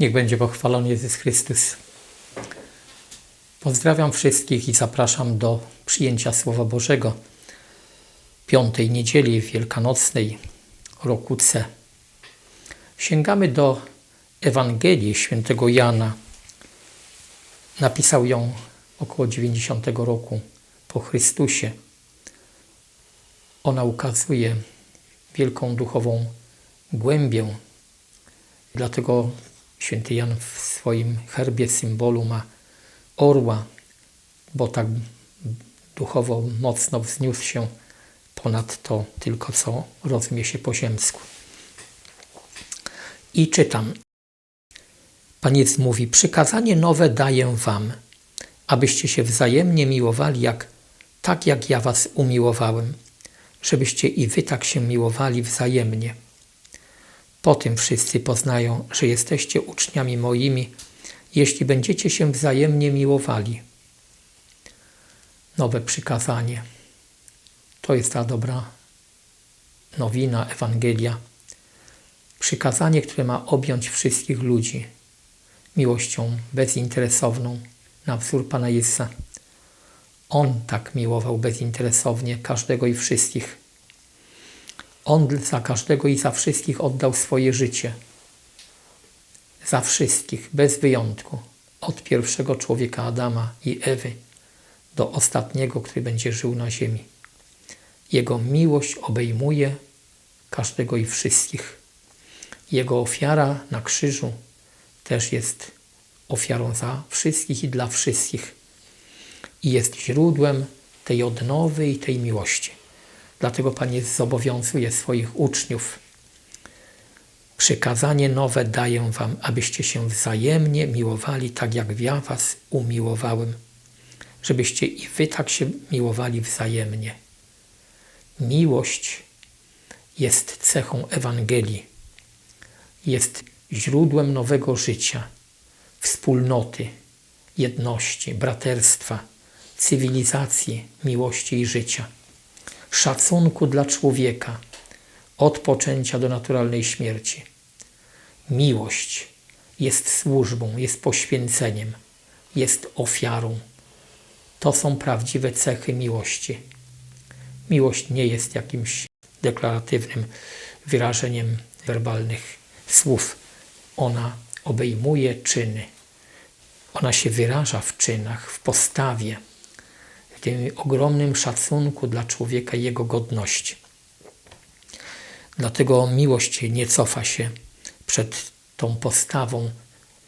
Niech będzie pochwalony Jezus Chrystus. Pozdrawiam wszystkich i zapraszam do przyjęcia Słowa Bożego piątej niedzieli wielkanocnej roku C. Sięgamy do Ewangelii świętego Jana. Napisał ją około 90 roku po Chrystusie. Ona ukazuje wielką duchową głębię. Dlatego święty Jan w swoim herbie symbolu ma orła, bo tak duchowo mocno wzniósł się ponad to tylko, co rozumie się po ziemsku. I czytam. Pan mówi, przykazanie nowe daję wam, abyście się wzajemnie miłowali, jak, tak jak ja was umiłowałem, żebyście i wy tak się miłowali wzajemnie. Po tym wszyscy poznają, że jesteście uczniami moimi, jeśli będziecie się wzajemnie miłowali. Nowe przykazanie. To jest ta dobra nowina, Ewangelia. Przykazanie, które ma objąć wszystkich ludzi miłością bezinteresowną, na wzór Pana Jezusa. On tak miłował bezinteresownie każdego i wszystkich. On za każdego i za wszystkich oddał swoje życie. Za wszystkich, bez wyjątku. Od pierwszego człowieka Adama i Ewy do ostatniego, który będzie żył na ziemi. Jego miłość obejmuje każdego i wszystkich. Jego ofiara na krzyżu też jest ofiarą za wszystkich i dla wszystkich. I jest źródłem tej odnowy i tej miłości. Dlatego Pan Jezus zobowiązuje swoich uczniów. Przykazanie nowe daję wam, abyście się wzajemnie miłowali, tak jak ja was umiłowałem. Żebyście i wy tak się miłowali wzajemnie. Miłość jest cechą Ewangelii. Jest źródłem nowego życia, wspólnoty, jedności, braterstwa, cywilizacji, miłości i życia szacunku dla człowieka od poczęcia do naturalnej śmierci. Miłość jest służbą, jest poświęceniem, jest ofiarą. To są prawdziwe cechy miłości. Miłość nie jest jakimś deklaratywnym wyrażeniem werbalnych słów. Ona obejmuje czyny. Ona się wyraża w czynach, w postawie w tym ogromnym szacunku dla człowieka i jego godności. Dlatego miłość nie cofa się przed tą postawą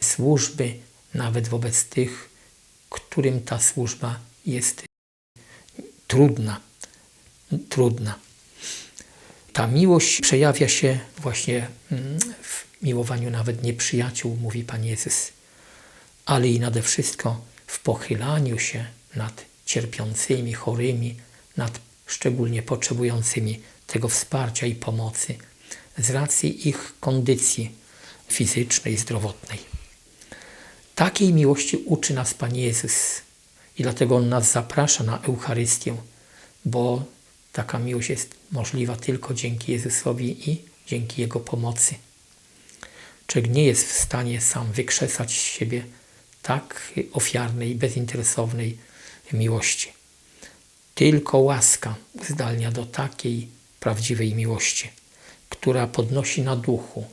służby, nawet wobec tych, którym ta służba jest trudna. Trudna. Ta miłość przejawia się właśnie mm, w miłowaniu nawet nieprzyjaciół, mówi Pan Jezus, ale i nade wszystko w pochylaniu się nad cierpiącymi, chorymi, nad szczególnie potrzebującymi tego wsparcia i pomocy z racji ich kondycji fizycznej, zdrowotnej. Takiej miłości uczy nas Pan Jezus i dlatego On nas zaprasza na Eucharystię, bo taka miłość jest możliwa tylko dzięki Jezusowi i dzięki Jego pomocy. Człowiek nie jest w stanie sam wykrzesać siebie tak ofiarnej, bezinteresownej miłości. Tylko łaska zdalnia do takiej prawdziwej miłości, która podnosi na duchu,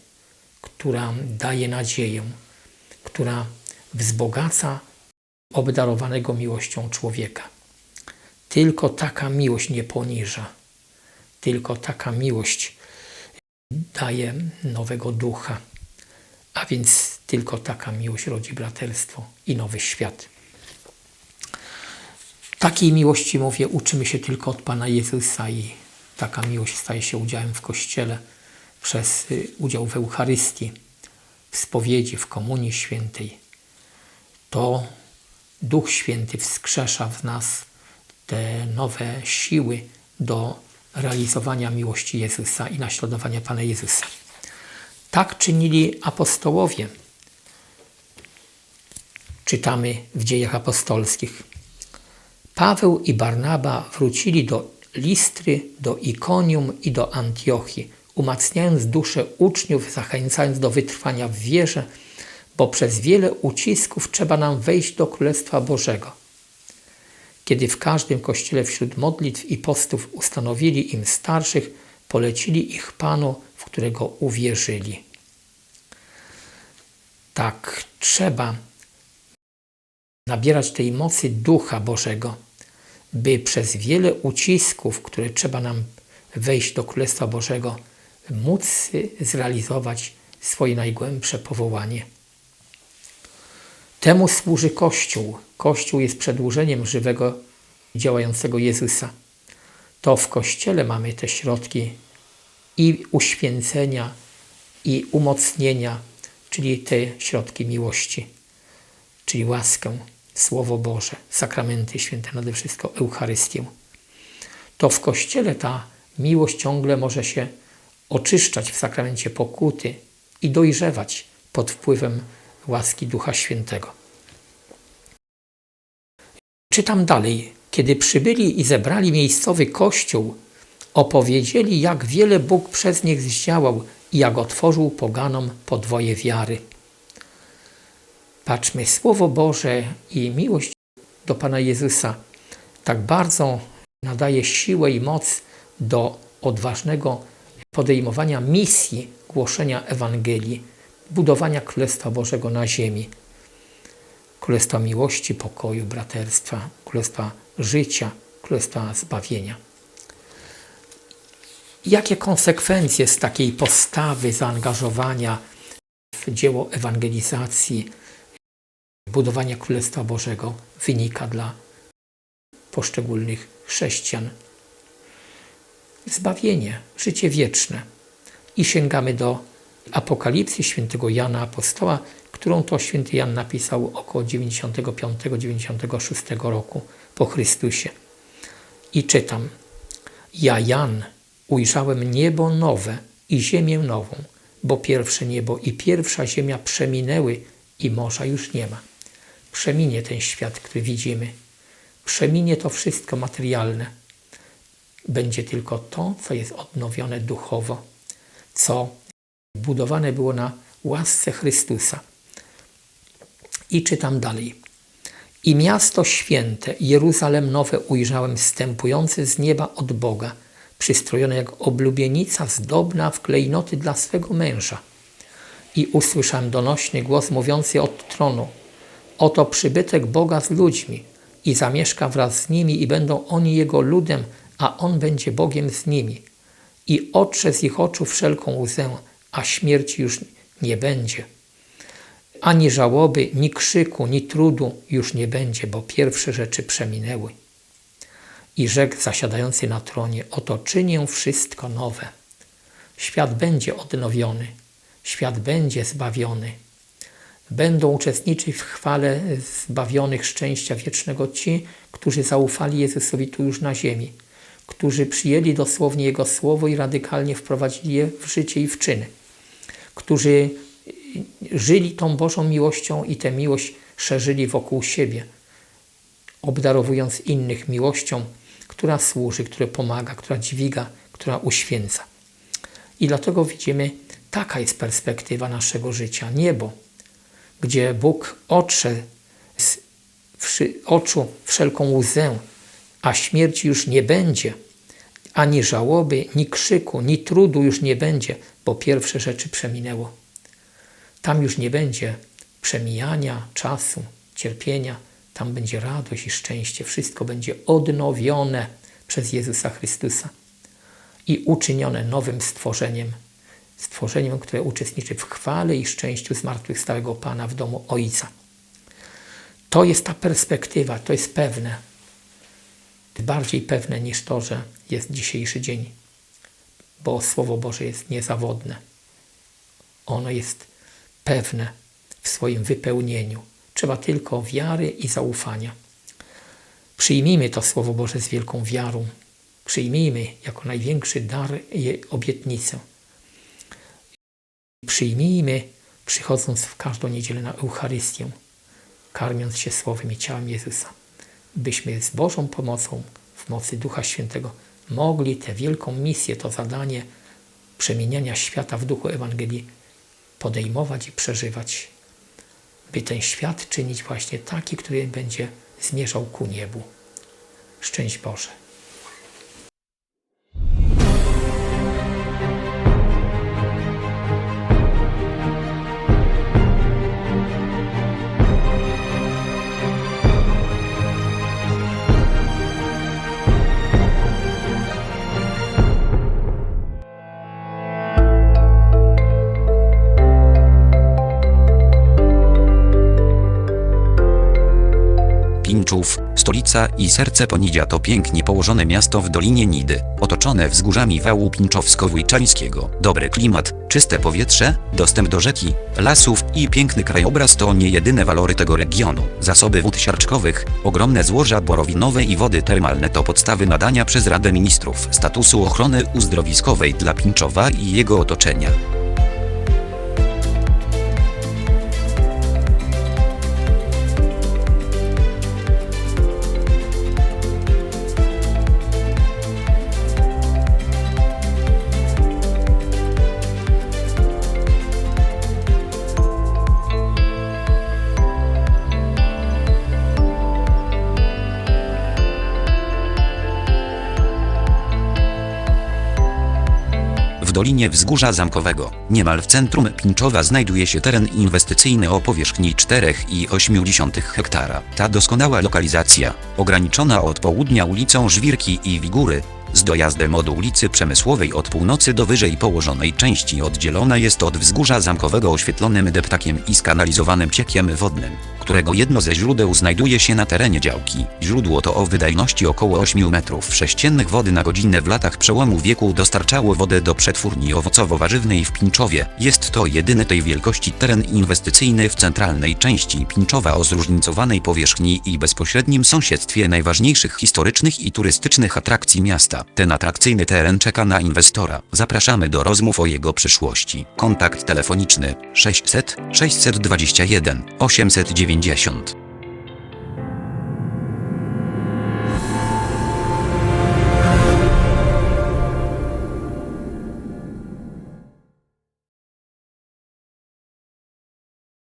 która daje nadzieję, która wzbogaca obdarowanego miłością człowieka. Tylko taka miłość nie poniża, tylko taka miłość daje nowego ducha, a więc tylko taka miłość rodzi braterstwo i nowy świat. Takiej miłości, mówię, uczymy się tylko od Pana Jezusa i taka miłość staje się udziałem w Kościele przez y, udział w Eucharystii, w spowiedzi, w Komunii Świętej. To Duch Święty wskrzesza w nas te nowe siły do realizowania miłości Jezusa i naśladowania Pana Jezusa. Tak czynili apostołowie. Czytamy w dziejach apostolskich. Paweł i Barnaba wrócili do Listry, do Ikonium i do Antiochii, umacniając duszę uczniów, zachęcając do wytrwania w wierze, bo przez wiele ucisków trzeba nam wejść do Królestwa Bożego. Kiedy w każdym kościele wśród modlitw i postów ustanowili im starszych, polecili ich Panu, w którego uwierzyli. Tak, trzeba nabierać tej mocy Ducha Bożego, by przez wiele ucisków, które trzeba nam wejść do Królestwa Bożego, móc zrealizować swoje najgłębsze powołanie. Temu służy Kościół. Kościół jest przedłużeniem żywego, działającego Jezusa. To w Kościele mamy te środki i uświęcenia, i umocnienia, czyli te środki miłości, czyli łaskę, Słowo Boże, sakramenty święte, nade wszystko Eucharystię. To w Kościele ta miłość ciągle może się oczyszczać w sakramencie pokuty i dojrzewać pod wpływem łaski Ducha Świętego. Czytam dalej. Kiedy przybyli i zebrali miejscowy kościół, opowiedzieli, jak wiele Bóg przez nich zdziałał i jak otworzył poganom podwoje wiary. Patrzmy, Słowo Boże i miłość do Pana Jezusa tak bardzo nadaje siłę i moc do odważnego podejmowania misji głoszenia Ewangelii, budowania Królestwa Bożego na ziemi. Królestwa miłości, pokoju, braterstwa, Królestwa życia, Królestwa zbawienia. Jakie konsekwencje z takiej postawy zaangażowania w dzieło ewangelizacji, budowania Królestwa Bożego wynika dla poszczególnych chrześcijan? Zbawienie, życie wieczne. I sięgamy do Apokalipsy świętego Jana Apostoła, którą to święty Jan napisał około 95-96 roku po Chrystusie. I czytam: Ja, Jan, ujrzałem niebo nowe i ziemię nową, bo pierwsze niebo i pierwsza ziemia przeminęły i morza już nie ma. Przeminie ten świat, który widzimy. Przeminie to wszystko materialne. Będzie tylko to, co jest odnowione duchowo, co budowane było na łasce Chrystusa. I czytam dalej. I miasto święte, Jeruzalem nowe ujrzałem wstępujące z nieba od Boga, przystrojone jak oblubienica zdobna w klejnoty dla swego męża. I usłyszałem donośny głos mówiący od tronu. Oto przybytek Boga z ludźmi i zamieszka wraz z nimi i będą oni Jego ludem, a On będzie Bogiem z nimi. I otrze z ich oczu wszelką łzę, a śmierci już nie będzie. Ani żałoby, ni krzyku, ni trudu już nie będzie, bo pierwsze rzeczy przeminęły. I rzekł zasiadający na tronie, oto czynię wszystko nowe. Świat będzie odnowiony, świat będzie zbawiony. Będą uczestniczyć w chwale zbawionych szczęścia wiecznego ci, którzy zaufali Jezusowi tu już na ziemi, którzy przyjęli dosłownie Jego słowo i radykalnie wprowadzili je w życie i w czyny, którzy żyli tą Bożą miłością i tę miłość szerzyli wokół siebie, obdarowując innych miłością, która służy, która pomaga, która dźwiga, która uświęca. I dlatego widzimy, taka jest perspektywa naszego życia. Niebo, gdzie Bóg otrze z oczu wszelką łzę, a śmierci już nie będzie, ani żałoby, ni krzyku, ni trudu już nie będzie, bo pierwsze rzeczy przeminęło. Tam już nie będzie przemijania czasu, cierpienia, tam będzie radość i szczęście. Wszystko będzie odnowione przez Jezusa Chrystusa i uczynione nowym stworzeniem. Stworzeniem, które uczestniczy w chwale i szczęściu zmartwychwstałego Pana w domu Ojca. To jest ta perspektywa, to jest pewne. Bardziej pewne niż to, że jest dzisiejszy dzień, bo Słowo Boże jest niezawodne. Ono jest pewne w swoim wypełnieniu. Trzeba tylko wiary i zaufania. Przyjmijmy to Słowo Boże z wielką wiarą. Przyjmijmy jako największy dar je obietnicę. Przyjmijmy, przychodząc w każdą niedzielę na Eucharystię, karmiąc się Słowem i ciałem Jezusa, byśmy z Bożą pomocą, w mocy Ducha Świętego, mogli tę wielką misję, to zadanie przemieniania świata w duchu Ewangelii podejmować i przeżywać. by ten świat czynić właśnie taki, który będzie zmierzał ku niebu. Szczęść Boże. Stolica i serce Ponidzia to pięknie położone miasto w Dolinie Nidy, otoczone wzgórzami wału Pinczowsko-Wujczańskiego. Dobry klimat, czyste powietrze, dostęp do rzeki, lasów i piękny krajobraz to nie jedyne walory tego regionu. Zasoby wód siarczkowych, ogromne złoża borowinowe i wody termalne to podstawy nadania przez Radę Ministrów statusu ochrony uzdrowiskowej dla Pinczowa i jego otoczenia. Dolinie Wzgórza Zamkowego, niemal w centrum Pinczowa znajduje się teren inwestycyjny o powierzchni 4,8 hektara. Ta doskonała lokalizacja, ograniczona od południa ulicą Żwirki i Wigury, z dojazdem od ulicy Przemysłowej od północy do wyżej położonej części oddzielona jest od wzgórza zamkowego oświetlonym deptakiem i skanalizowanym ciekiem wodnym, którego jedno ze źródeł znajduje się na terenie działki. Źródło to o wydajności około 8 metrów sześciennych wody na godzinę w latach przełomu wieku dostarczało wodę do przetwórni owocowo-warzywnej w Pinczowie. Jest to jedyny tej wielkości teren inwestycyjny w centralnej części Pinczowa o zróżnicowanej powierzchni i bezpośrednim sąsiedztwie najważniejszych historycznych i turystycznych atrakcji miasta. Ten atrakcyjny teren czeka na inwestora. Zapraszamy do rozmów o jego przyszłości. Kontakt telefoniczny 600 621 890